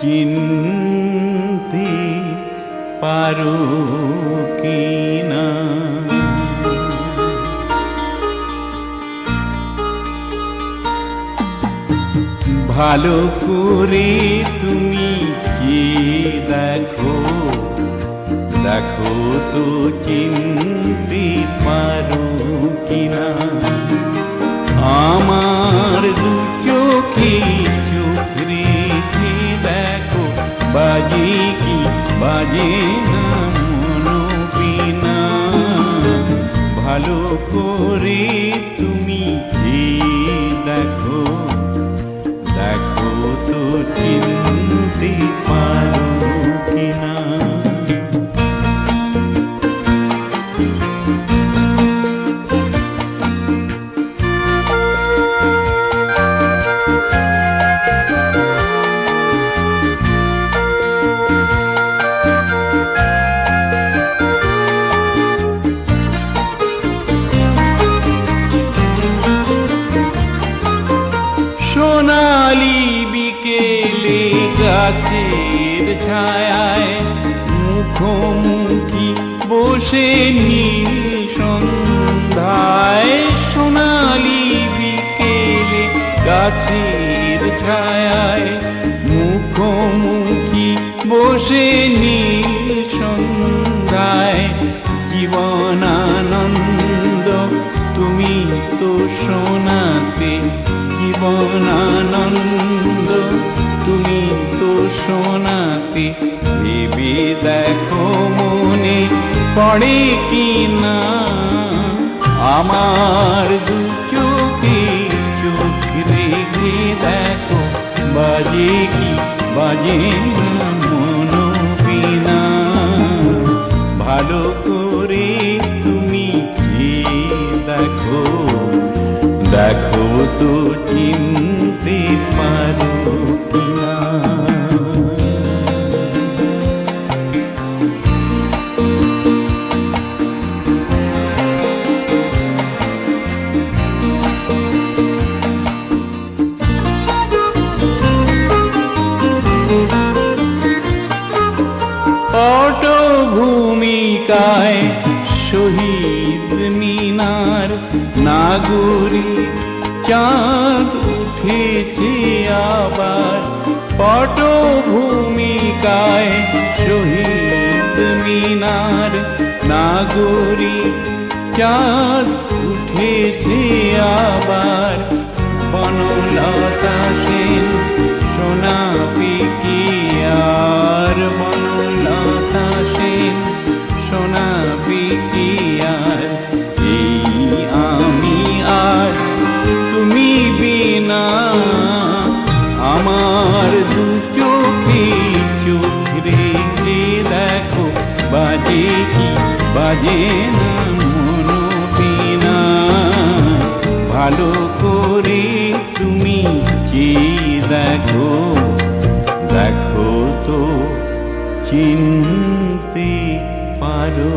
চিনতে পারো কি না ভালো করে তুমি কি দেখো? দেখো তো চিনতে পারো কিনা? আমার দু চোখে বাজে কি বাজে না ভালো করে তুমি দেখো দেখো তো চিনতে পারো। মুখোমুখি বসে সন্ধ্যায় সোনালি বিকেলে গাছের ছায়ায় মুখোমুখি বসে সন্ধ্যায় জীবনানন্দ, তুমি তো শোনাতে জীবনানন্দ, তুমি তো শোনাতে দেখো মনে পড়ে কি না আমার দু চোখে রেখে দেখো, বাজে কি, বাজে মনো বিনা? ভালো করে তুমি কি দেখো দেখো তো চিনতে পারো। নাগরিক চাঁদ উঠেছে আবার। পটভূমিকায় শহীদ মিনার নাগরিক চাঁদ উঠেছে আবার। বনলতা সেন সোনাপি কি বাজে কি বাজে না মনোপিনা ভালো করে তুমি চেয়ে দেখো? দেখো তো চিনতে পারো।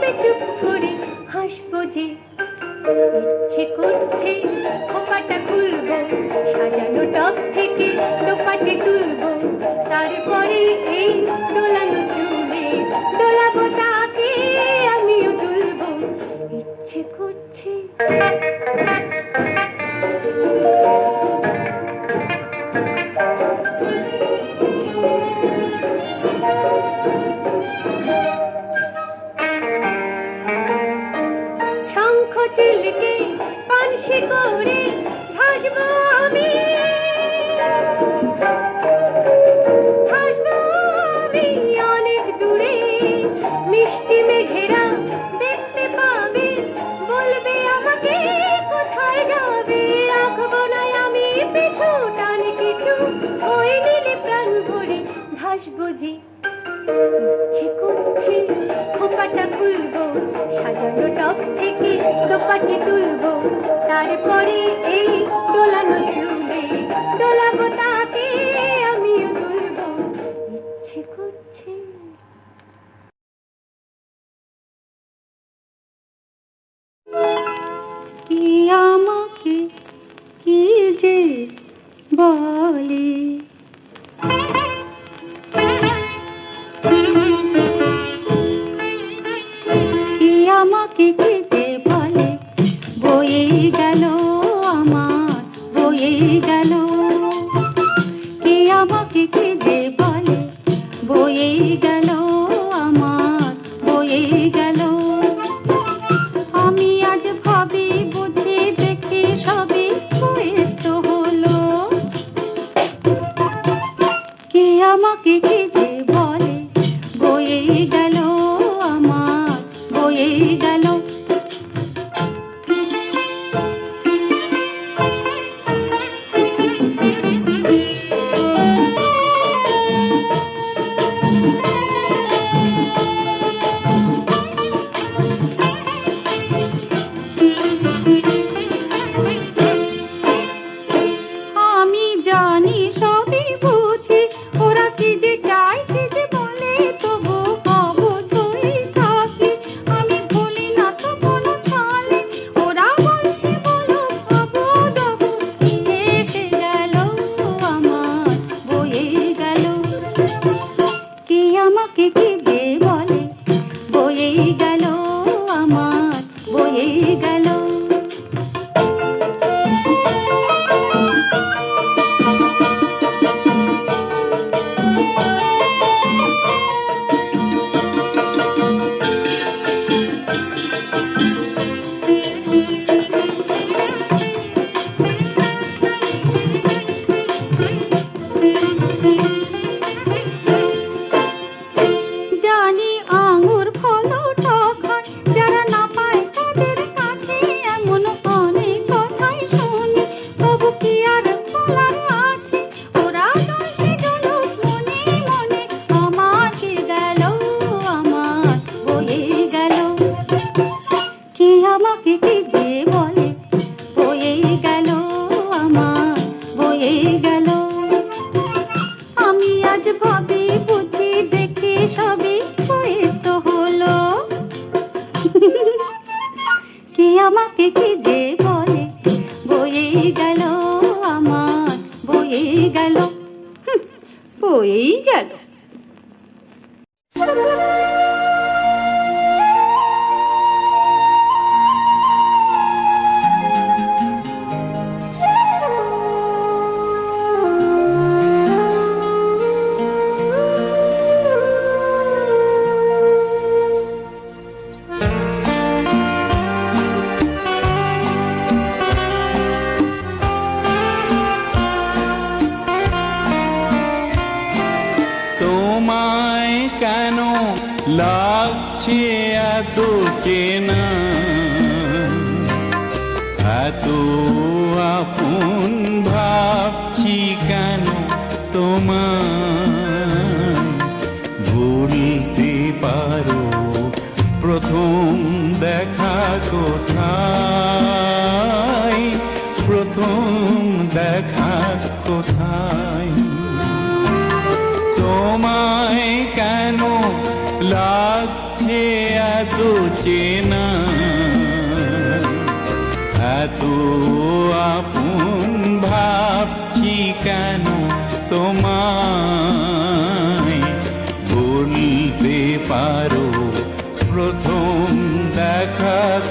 make you বুঝি? খোপাটা খুলবো, সাজানো টপ থেকে দোপাটে তুলবো। তারপরে এই দোলানো চুলে, দোলাবো তাতে, আমিও তুলবো। ইচ্ছে করছে। কি আমাকে কি যে বলে? কি খেতে বয়ে গেল আমার বয়ে গেল। কে আমাকে বয়ে গেল আমার বয়ে গেল। আমি আজ ভাবি, বুঝি দেখি সবই হলো। কে আমাকে খেতে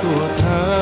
我疼。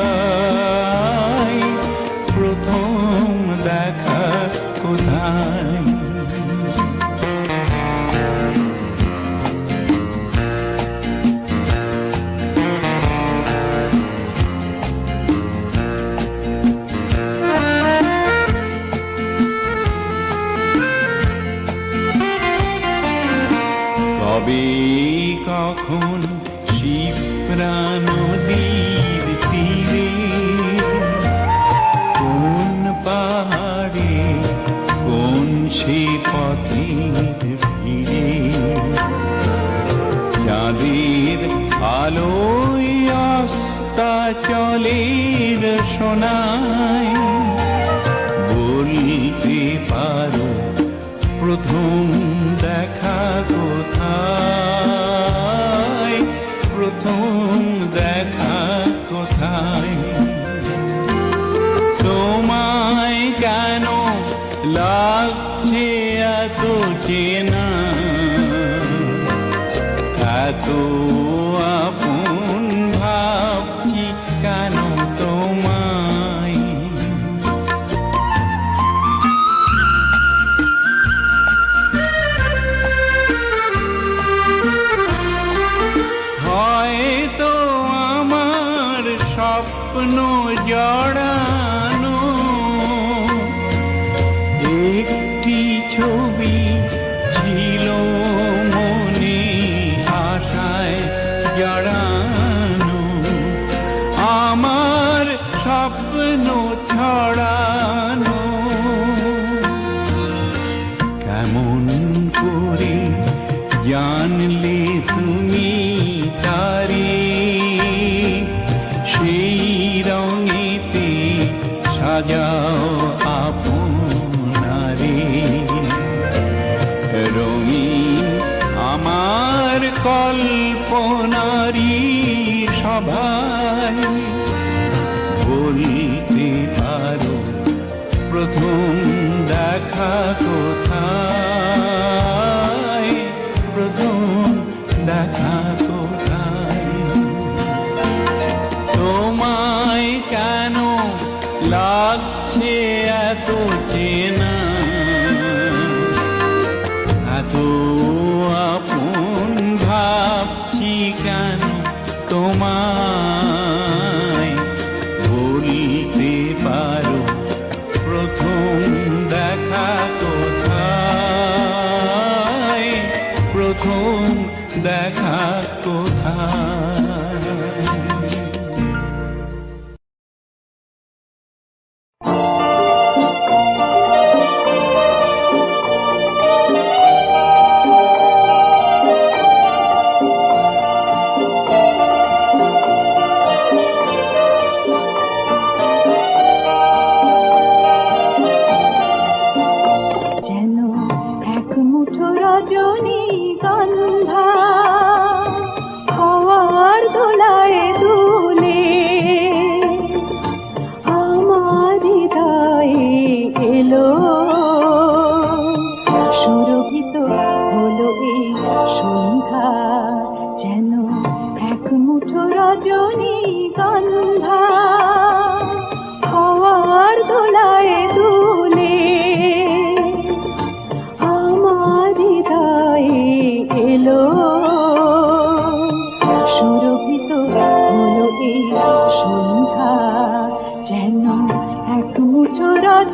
চাঁদের আলোয় অস্তা চলে সোনায়। বলতে পারো প্রথম দেখা কোথায়? Раня alma 就你一个人。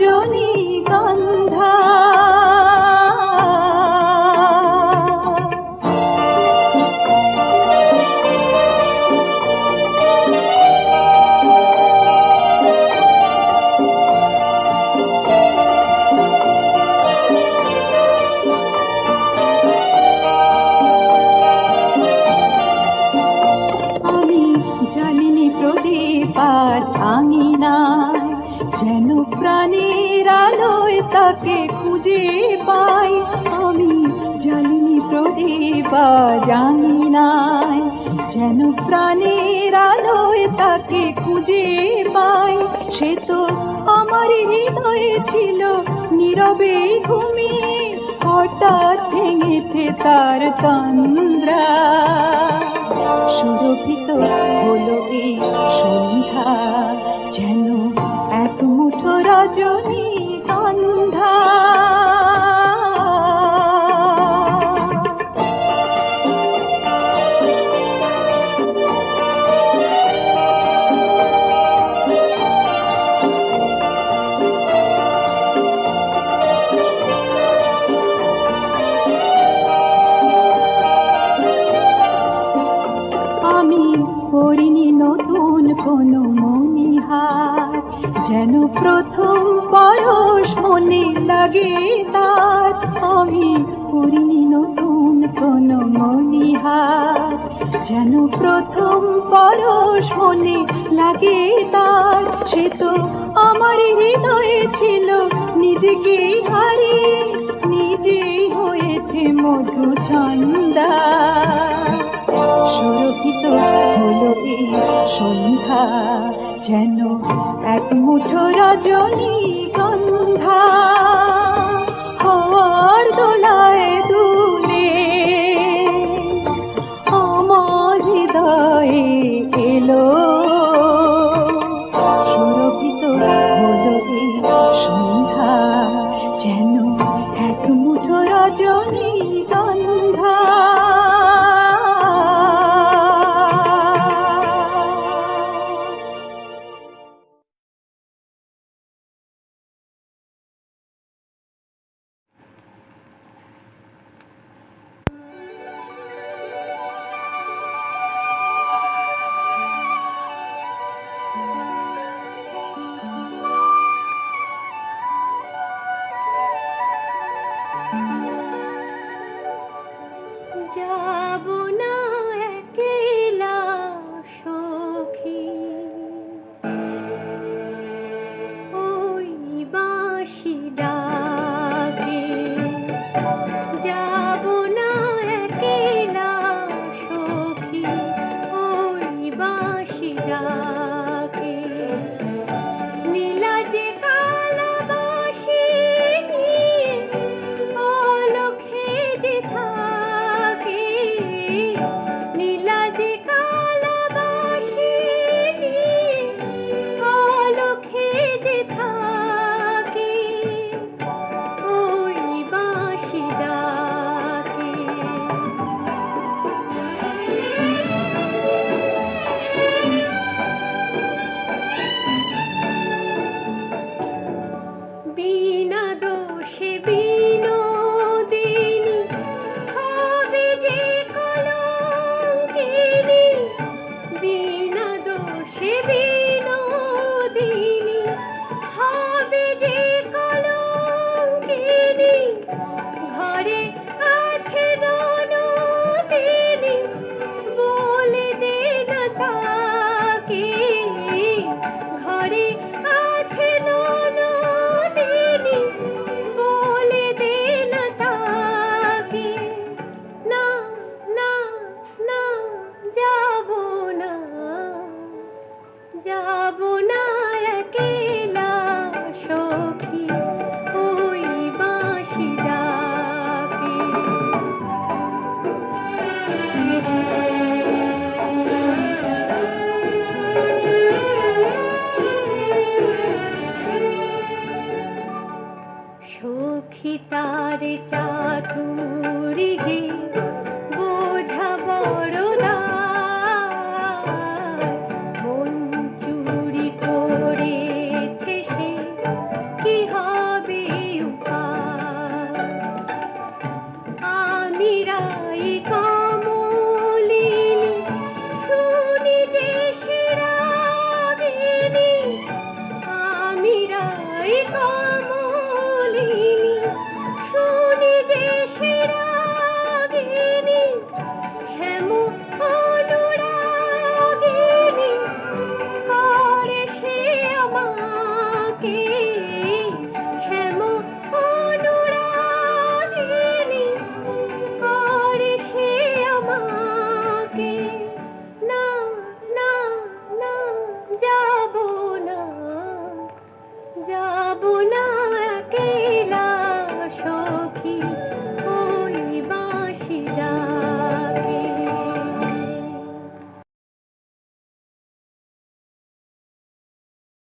求你。নাই যেন প্রাণের আলোয় তাকে খুঁজে পাই। সে তো আমার হৃদয়ে ছিল নীরবে ঘুমিয়ে হঠাৎ ভেঙেছে তার তন্দ্রা। সুরভিত হলো এই সন্ধ্যা, যেন এক মুঠো রজনী গন্ধা যেন প্রথম পরশ মনে লাগে তার। আমি করিনি নতুন কোনো মনিহার যেন প্রথম পরশ মনে লাগে তার। সে তো আমার হৃদয়ে ছিল, নিজেকে হারিয়ে নিজেই হয়েছে মধু ছন্দা। সুরক্ষিত হলো সন্ধ্যা। যেন এক মুঠো রজনী গন্ধা হওয়ার দুলে